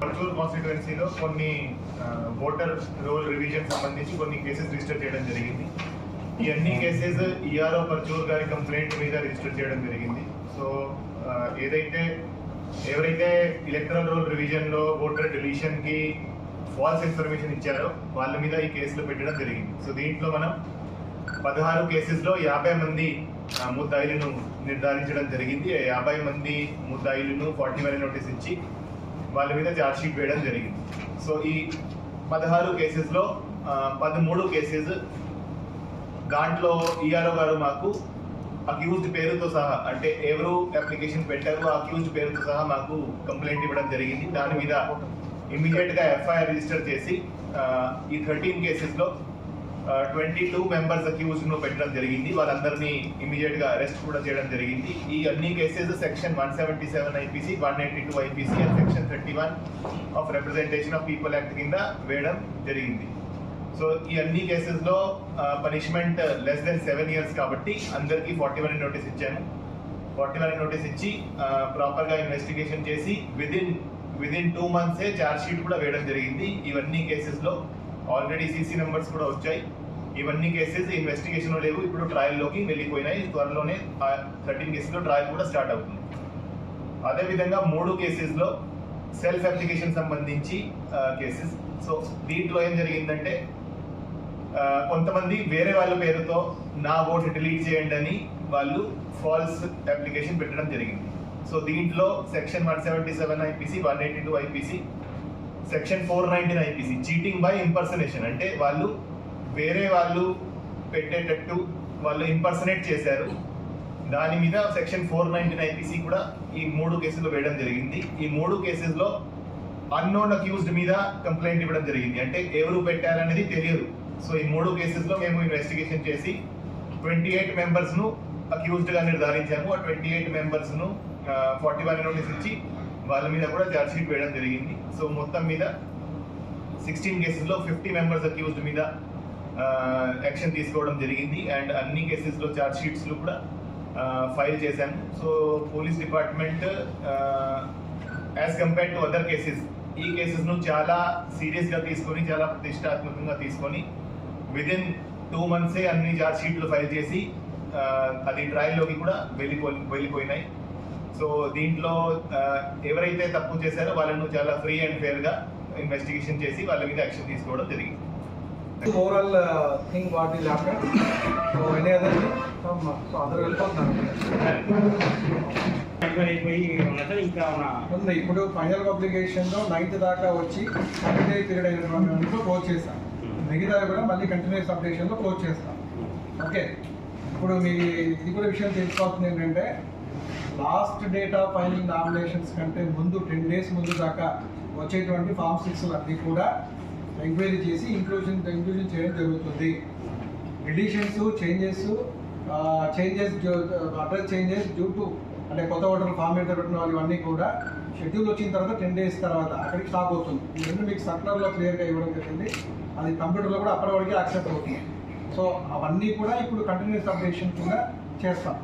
పడుచూరు కాన్స్టిట్యుయెన్సీలో కొన్ని voter role revision సంబంధించి కొన్ని కేసెస్ రిజిస్టర్ చేయడం జరిగింది. ఈ అన్ని కేసెస్ ఈఆర్ఓ పర్చూర్ గారి కంప్లైంట్ మీద రిజిస్టర్ చేయడం జరిగింది. సో ఏదైతే ఎవరైతే ఎలక్ట్రల్ రోల్ రివిజన్లో ఓటర్ డిలీషన్కి ఫాల్స్ ఇన్ఫర్మేషన్ ఇచ్చారో వాళ్ళ మీద ఈ కేసులు పెట్టడం జరిగింది. సో దీంట్లో మనం పదహారు కేసెస్లో యాభై మంది ముద్దాయిలను నిర్ధారించడం జరిగింది. యాభై మంది ముద్దాయిలను ఫార్టీ వన్ నోటీస్ ఇచ్చి వాళ్ళ మీద ఛార్జ్షీట్ వేయడం జరిగింది. సో ఈ పదహారు కేసెస్లో పదమూడు కేసెస్ దాంట్లో ఈఆర్ఓ గారు మాకు అక్యూజ్డ్ పేరుతో సహా అంటే ఎవరు అప్లికేషన్ పెట్టారో అక్యూజ్డ్ పేరుతో సహా మాకు కంప్లైంట్ ఇవ్వడం జరిగింది. దాని మీద ఇమీడియట్గా ఎఫ్ఐఆర్ రిజిస్టర్ చేసి ఈ థర్టీన్ కేసెస్లో ట్వంటీ టూ మెంబర్స్ అక్యూజ్ పెట్టడం జరిగింది. వాళ్ళందరినీ ఇమీడియట్గా అరెస్ట్ కూడా చేయడం జరిగింది. ఈ అన్ని cases section one seventy seven IPC one eighty two IPC and section thirty one of representation of people act కింద వేయడం జరిగింది. సో ఈ అన్ని కేసెస్లో punishment less than seven years కాబట్టి అందరికీ ఫార్టీ వన్ నోటీస్ ఇచ్చాను. ఫార్టీ వన్ నోటీస్ ఇచ్చి ప్రాపర్గా ఇన్వెస్టిగేషన్ చేసి విదిన్ విదిన్ టూ మంత్సే ఛార్జ్ షీట్ కూడా వేయడం జరిగింది. ఇవన్నీ కేసెస్లో ఆల్రెడీ సీసీ నెంబర్స్ కూడా వచ్చాయి. ఇవన్నీ కేసెస్ ఇన్వెస్టిగేషన్లో లేవు. ఇప్పుడు ట్రయల్లోకి వెళ్ళిపోయినాయి. త్వరలోనే థర్టీన్ కేసెస్ ట్రయల్ కూడా స్టార్ట్ అవుతుంది. అదే విధంగా మూడు కేసెస్లో సెల్ఫ్ అప్లికేషన్ సంబంధించి కేసెస్ సో దీంట్లో ఏం జరిగిందంటే కొంతమంది వేరే వాళ్ళ పేరుతో నా ఓటు డిలీట్ చేయండి అని వాళ్ళు ఫాల్స్ అప్లికేషన్ పెట్టడం జరిగింది. సో దీంట్లో section one seventy seven IPC one eighty two IPC section four nineteen IPC cheating by impersonation అంటే వాళ్ళు వేరే వాళ్ళు పెట్టేటట్టు వాళ్ళు ఇంపర్సనేట్ చేశారు. దాని మీద సెక్షన్ ఫోర్ నైన్టీన్ ఐపీసీ కూడా ఈ మూడు కేసులు వేయడం జరిగింది. ఈ మూడు కేసెస్లో అన్నోన్ అక్యూజ్డ్ మీద కంప్లైంట్ ఇవ్వడం జరిగింది. అంటే ఎవరు పెట్టారనేది తెలియదు. సో ఈ మూడు కేసెస్లో మేము ఇన్వెస్టిగేషన్ చేసి ట్వంటీ ఎయిట్ మెంబర్స్ను అక్యూజ్డ్గా నిర్ధారించాము. ఆ ట్వంటీ ఎయిట్ మెంబర్స్ను ఫార్టీ వన్ నోటీస్ ఇచ్చి వాళ్ళ మీద కూడా ఛార్జ్ షీట్ వేయడం జరిగింది. సో మొత్తం మీద సిక్స్టీన్ కేసెస్లో ఫిఫ్టీ మెంబర్స్ అక్యూజ్డ్ మీద యాక్షన్ తీసుకోవడం జరిగింది. అండ్ అన్ని కేసెస్లో ఛార్జ్ షీట్స్లు కూడా ఫైల్ చేశాను. So police department as compared to other cases ఈ కేసెస్ను చాలా సీరియస్గా తీసుకొని చాలా ప్రతిష్టాత్మకంగా తీసుకొని విదిన్ టూ మంత్సే అన్ని ఛార్జ్ షీట్లు ఫైల్ చేసి అది ట్రయల్లోకి కూడా వెళ్ళిపో వెళ్ళిపోయినాయి. సో దీంట్లో ఎవరైతే తప్పు చేశారో వాళ్ళను చాలా ఫ్రీ అండ్ ఫేర్గా ఇన్వెస్టిగేషన్ చేసి వాళ్ళ మీద యాక్షన్ తీసుకోవడం జరిగింది. Overall thing what is happen so any other so అందరూ వెళ్ళిపోతున్నారు ఉంది. ఇప్పుడు ఫైనల్ పబ్లికేషన్లో నైన్త్ దాకా వచ్చి థర్టీ పీరియడ్ అయినటువంటి క్లోజ్ చేస్తాం మిగతా కూడా మళ్ళీ కంటిన్యూస్ అప్డేషన్లో క్లోజ్ చేస్తాం. ఓకే ఇప్పుడు మీ ఇది కూడా విషయం తెలుసుకోవాల్సింది ఏంటంటే last date of filing nominations కంటే ముందు టెన్ డేస్ ముందు దాకా వచ్చేటువంటి ఫామ్ సిక్స్ అన్ని కూడా ఎంక్వైరీ చేసి ఇంక్లూజన్ ఇంక్లూజన్ చేయడం జరుగుతుంది. Additions changes changes address changes due to అంటే కొత్త ఓటర్ ఫామ్ మీద పెట్టిన వాళ్ళు ఇవన్నీ కూడా షెడ్యూల్ వచ్చిన తర్వాత టెన్ డేస్ తర్వాత అక్కడికి స్టాప్ అవుతుంది. ఈ రెండు మీకు సర్కులర్లో క్లియర్గా ఇవ్వడం జరిగింది. అది కంప్యూటర్లో కూడా అప్పటి వరకు యాక్సెప్ట్ అవుతుంది. సో అవన్నీ కూడా ఇప్పుడు కంటిన్యూస్ అప్డేషన్ కింద చేస్తాం.